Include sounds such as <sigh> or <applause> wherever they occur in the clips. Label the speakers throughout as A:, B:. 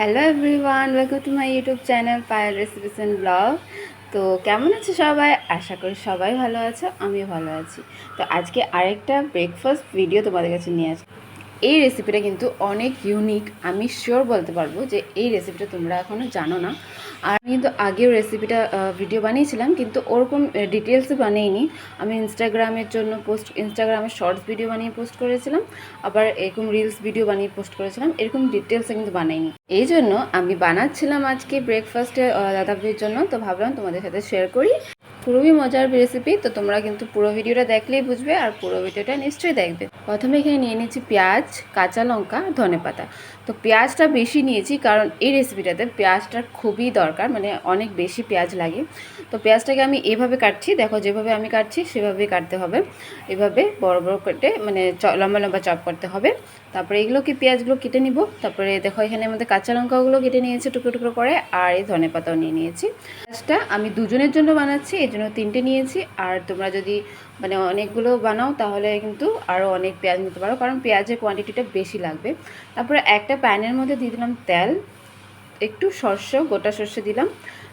A: Hello everyone welcome to my YouTube channel Payel recipes and blog তো কেমন আছে সবাই? আশা করি সবাই ভালো আছো, আমিও ভালো আছি। তো আজকে আরেকটা ব্রেকফাস্ট ভিডিও তোমাদের কাছে নিয়ে আসি এই রেসিপিটা কিন্তু অনেক ইউনিক আমি শিওর বলতে পারব যে এই রেসিপিটা তোমরা এখনও জানো না। আর আমি কিন্তু আগেও রেসিপিটা ভিডিও বানিয়েছিলাম, কিন্তু ওরকম ডিটেলসে বানিয়েনি আমি ইনস্টাগ্রামের জন্য পোস্ট ইনস্টাগ্রামে শর্টস ভিডিও বানিয়ে পোস্ট করেছিলাম, আবার এরকম রিলস ভিডিও বানিয়ে পোস্ট করেছিলাম, এরকম ডিটেলসে কিন্তু বানাইনি। এই জন্য আমি বানাচ্ছিলাম আজকে ব্রেকফাস্টে দাদাভির জন্য, তো ভাবলাম তোমাদের সাথে শেয়ার করি। খুবই মজার রেসিপি তো তোমরা কিন্তু পুরো ভিডিওটা দেখলেই বুঝবে আর পুরো ভিডিওটা নিশ্চয়ই দেখবে। প্রথমে এখানে নিয়ে নিয়েছি পেঁয়াজ, কাঁচা লঙ্কা ধনে পাতা তো পেঁয়াজটা বেশি নিয়েছি, কারণ এই রেসিপিটাতে পেঁয়াজটার খুবই দরকার মানে অনেক বেশি পেঁয়াজ লাগে। তো পেঁয়াজটাকে আমি এভাবে কাটছি, দেখো যেভাবে আমি কাটছি সেভাবেই কাটতে হবে। এভাবে বড় বড় কেটে মানে লম্বা লম্বা চপ করতে হবে। তারপরে এগুলোকে, পেঁয়াজগুলো কেটে নিব। তারপরে দেখো এখানে আমাদের কাঁচা লঙ্কাগুলো কেটে নিয়েছি টুকরো টুকরো করে, আর এই ধনে পাতাও নিয়ে নিয়েছি। পেঁয়াজটা আমি দুজনের জন্য বানাচ্ছি এই জন্য তিনটে নিয়েছি। আর তোমরা যদি মানে অনেকগুলো বানাও, তাহলে কিন্তু আরও অনেক পেঁয়াজ নিতে পারো, কারণ পেঁয়াজের কোয়ান্টিটিটা বেশি লাগবে। তারপরে একটা প্যানের মধ্যে দিয়ে দিলাম তেল, একটু সর্ষে গোটা সর্ষে দিলাম,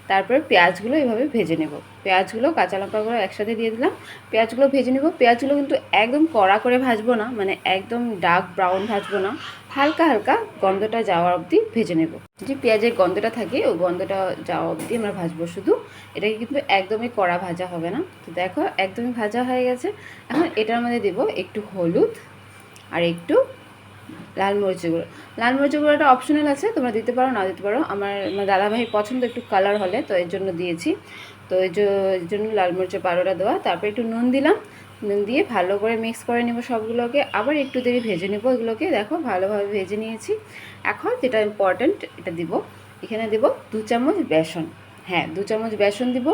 A: তারপরে পেঁয়াজগুলো এভাবে ভেজে নেব। পেঁয়াজগুলো, কাঁচা লঙ্কাগুলো একসাথে দিয়ে দিলাম, পেঁয়াজগুলো ভেজে নেব। পেঁয়াজগুলো কিন্তু একদম কড়া করে ভাজবো না মানে একদম ডার্ক ব্রাউন ভাজবো না, হালকা হালকা গন্ধটা যাওয়া অবধি ভেজে নেব। যে পেঁয়াজের গন্ধটা থাকে ওই গন্ধটা যাওয়া অবধি আমরা ভাজবো শুধু। এটাকে কিন্তু একদমই কড়া ভাজা হবে না। তো দেখো, একদমই ভাজা হয়ে গেছে। এখন এটার মধ্যে দেবো একটু হলুদ আর একটু লাল মরিচের গুঁড়ো লাল গুঁড়োটা অপশনাল আছে, তোমরা দিতে পারো না দিতে পারো। আমার আমার দাদাভাইয়ের পছন্দ একটু কালার হলে, তো এর জন্য দিয়েছি। তো এই জন্য লাল মরিচের পাউডারটা দেওয়া। তারপরে একটু নুন দিলাম। নুন দিয়ে ভালো করে মিক্স করে নেব সবগুলোকে। আবার একটু দেরি ভেজে নেব এগুলোকে। দেখো, ভালোভাবে ভেজে নিয়েছি। এখন যেটা ইম্পর্ট্যান্ট এটা দিব। এখানে দেব দু চামচ বেসন। হ্যাঁ দু চামচ বেসন দিব।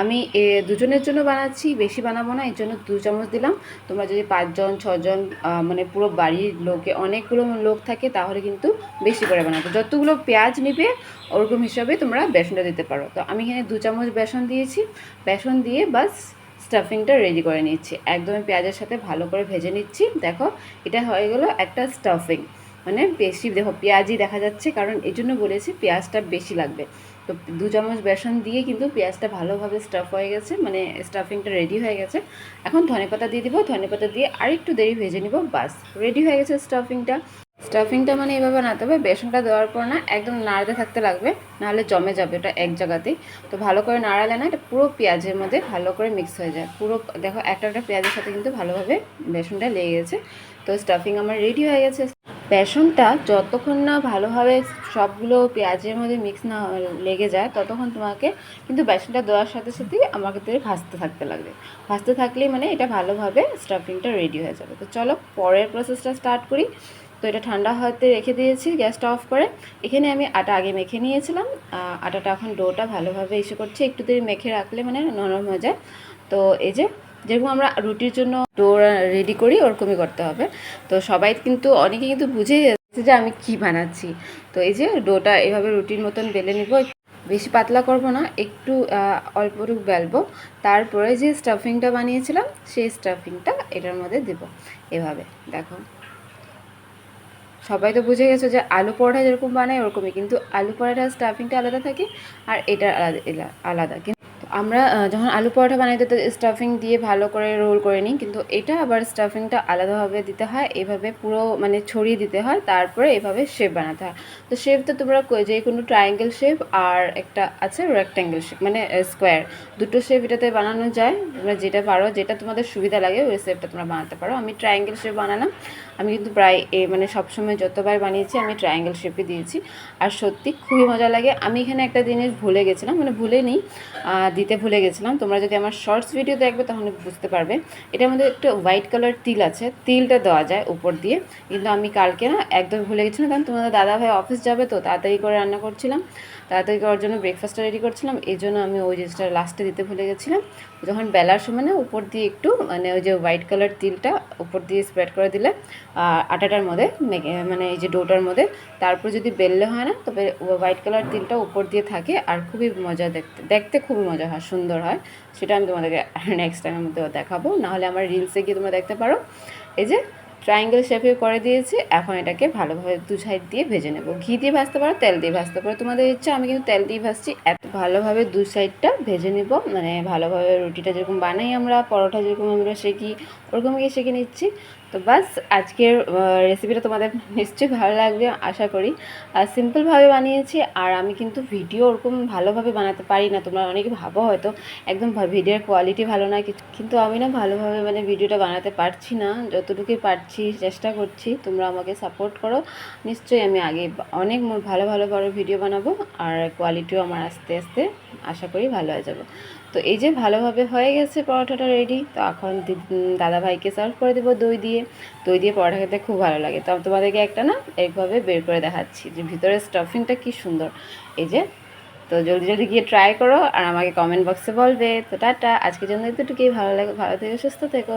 A: আমি এ, দুজনের জন্য বানাচ্ছি বেশি বানাবো না এর জন্য দু চামচ দিলাম। তোমরা যদি পাঁচজন ছজন মানে পুরো বাড়ির লোকে অনেকগুলো লোক থাকে তাহলে কিন্তু বেশি করে বানাবো যতগুলো পেঁয়াজ নিবে ওরকম হিসাবে তোমরা বেসনটা দিতে পারো। তো আমি এখানে দু চামচ বেসন দিয়েছি। বেসন দিয়ে বাস স্টাফিংটা রেডি করে নিচ্ছি। একদমই পেঁয়াজের সাথে ভালো করে ভেজে নিচ্ছি। দেখো এটা হয়ে গেলো একটা স্টাফিং। মানে বেশি দেখো পেঁয়াজই দেখা যাচ্ছে কারণ এই জন্য বলেছি পেঁয়াজটা বেশি লাগবে। তো দু চামচ বেসন দিয়ে কিন্তু পেঁয়াজটা ভালোভাবে স্টাফ হয়ে গেছে মানে স্টাফিংটা রেডি হয়ে গেছে। এখন ধনেপাতা দিয়ে দিব ধনেপাতা দিয়ে আরেকটু দেরি ভেজে নিব, বাস। রেডি হয়ে গেছে স্টাফিংটা স্টাফিংটা মানে এভাবে বানাতে হবে, বেসনটা দেওয়ার পর না একদম নাড়তে থাকতে লাগবে, নাহলে জমে যাবে ওটা এক জায়গাতেই। তো ভালো করে নাড়ালে না এটা পুরো পেঁয়াজের মধ্যে ভালো করে মিক্স হয়ে যায়। পুরো দেখো একটা একটা পেঁয়াজের সাথে কিন্তু ভালোভাবে বেসনটা লেগে গেছে। তো স্টাফিং আমার রেডি হয়ে গেছে। বেসনটা যতক্ষণ না ভালোভাবে সবগুলো পেঁয়াজের মধ্যে মিক্স না লেগে যায়, ততক্ষণ তোমাকে কিন্তু বেসনটা দেওয়ার সাথে সাথেই আমাকে তো ভাজতে থাকতে লাগবে। ভাজতে থাকলেই মানে এটা ভালোভাবে স্টাফিংটা রেডি হয়ে যাবে। তো চলো পরের প্রসেসটা স্টার্ট করি। তো এটা ঠান্ডা হতে রেখে দিয়েছি গ্যাসটা অফ করে। এখানে আমি আটা আগে মেখে নিয়েছিলাম। আটাটা এখন ডোটা ভালোভাবে এসে করছে। একটু দেরি মেখে রাখলে মানে নরম হয়ে যায়। তো এই যে যেরকম আমরা রুটির জন্য ডো রেডি করি, ওরকমই করতে হবে। তো সবাই কিন্তু অনেকে কিন্তু বুঝেই যাচ্ছে যে আমি কি বানাচ্ছি। তো এই যে ডোটা এভাবে রুটির মতন বেলে নিব, বেশি পাতলা করব না, একটু অল্পটুকু বেলবো। তারপরে যে স্টাফিংটা বানিয়েছিলাম, সেই স্টাফিংটা এটার মধ্যে দেব এভাবে, দেখো। সবাই তো বুঝে গেছো যে আলু পরোটা যেরকম বানায়, ওরকমই। কিন্তু আলু পরোটার স্টাফিংটা আলাদা থাকে, আর এটা আলাদা আলাদা। কিন্তু আমরা যখন আলু পরোটা বানাই, তো স্টাফিং দিয়ে ভালো করে রোল করে নিই। কিন্তু এটা আবার স্টাফিংটা আলাদাভাবে দিতে হয়, এভাবে পুরো মানে ছড়িয়ে দিতে হয়, তারপরে এভাবে শেপ বানাতে হয়। তো শেপ তো তোমরা যে কোনো ট্রায়াঙ্গেল শেপ আর একটা আছে রেক্ট্যাঙ্গেল শেপ মানে স্কোয়ার দুটো শেপ এটাতে বানানো যায়, তোমরা যেটা পারো, যেটা তোমাদের সুবিধা লাগে, ওই শেপটা তোমরা বানাতে পারো। আমি ট্রায়াঙ্গেল শেপ বানালাম। আমি কিন্তু প্রায় এ মানে সবসময় যতবার বানিয়েছি, আমি ট্রায়াঙ্গেল শেপে দিয়েছি। আর সত্যি খুবই মজা লাগে। আমি এখানে একটা জিনিস ভুলে গেছিলাম মানে ভুলে নিই। দিতে ভুলে গেছিলাম। তোমরা যদি আমার শর্টস ভিডিও দেখবে তখন বুঝতে পারবে। এটার মধ্যে একটা হোয়াইট কালার তিল আছে। তিলটা দেওয়া যায় উপর দিয়ে। কিন্তু আমি কালকে না একদম ভুলে গেছিলাম কারণ তোমাদের দাদাভাই অফিস যাবে তো তাড়াতাড়ি করে রান্না করছিলাম। তাড়াতাড়ি করার জন্য ব্রেকফাস্টটা রেডি করছিলাম। এই জন্য আমি ওই জিনিসটা লাস্টে দিতে ভুলে গেছিলাম। যখন বেলার সময় না, উপর দিয়ে একটু মানে ওই যে হোয়াইট কালার তিলটা উপর দিয়ে স্প্রেড করে দিলে আটাটার মধ্যে মানে এই যে ডোটার মধ্যে, তারপর যদি বেললে হয় না, তবে হোয়াইট কালার তিলটা উপর দিয়ে থাকে আর খুবই মজা দেখতে দেখতে খুবই মজা হয়, সুন্দর হয়। সেটা আমি তোমাদেরকে <laughs> নেক্সট টাইমের মধ্যে দেখাবো। নাহলে আমার রিলসে গিয়ে তোমরা দেখতে পারো। এই যে ট্রায়াঙ্গেল শেপে করে দিয়েছি। এখন এটাকে ভালোভাবে দু সাইড দিয়ে ভেজে নেব। ঘি দিয়ে ভাজতে পারো, তেল দিয়ে ভাজতে পারো। তোমাদের ইচ্ছা, আমি কিন্তু তেল দিয়ে ভাজছি। এত ভালোভাবে দু সাইডটা ভেজে নেব। মানে ভালোভাবে রুটিটা যেরকম বানাই আমরা, পরোটা যেরকম আমরা শেখি ওরকম গিয়ে শেখে নিচ্ছি। তো বাস, আজকের রেসিপিটা তোমাদের নিশ্চয়ই ভালো লাগবে, আশা করি। আর সিম্পলভাবে বানিয়েছি, আর আমি কিন্তু ভিডিও ওরকম ভালোভাবে বানাতে পারি না। তোমরা অনেকে ভাবো হয়তো, একদম ভিডিওর কোয়ালিটি ভালো না কিন্তু আমি না ভালোভাবে মানে ভিডিওটা বানাতে পারছি না। যতটুকুই পারছি, চেষ্টা করছি, তোমরা আমাকে সাপোর্ট করো। নিশ্চয়ই আমি আগে অনেক ভালো ভালো, বড় ভিডিও বানাবো, আর কোয়ালিটিও আমার আস্তে আস্তে, আশা করি ভালো হয়ে যাবে। তো এই যে ভালোভাবে হয়ে গেছে পরোটাটা রেডি তো এখন দাদা ভাইকে সার্ভ করে দেবো দই দিয়ে। দই দিয়ে পরোটা খেতে খুব ভালো লাগে। তো তোমাদেরকে একটা না এইভাবে বের করে দেখাচ্ছি যে ভিতরে স্টাফিংটা কি সুন্দর। এই যে, তো জলদি জলদি গিয়ে ট্রাই করো আর আমাকে কমেন্ট বক্সে বলবে। তো টাটা, আজকের জন্য এতটুকুই। ভালো লাগে, ভালো থেকে, সুস্থ থেকো।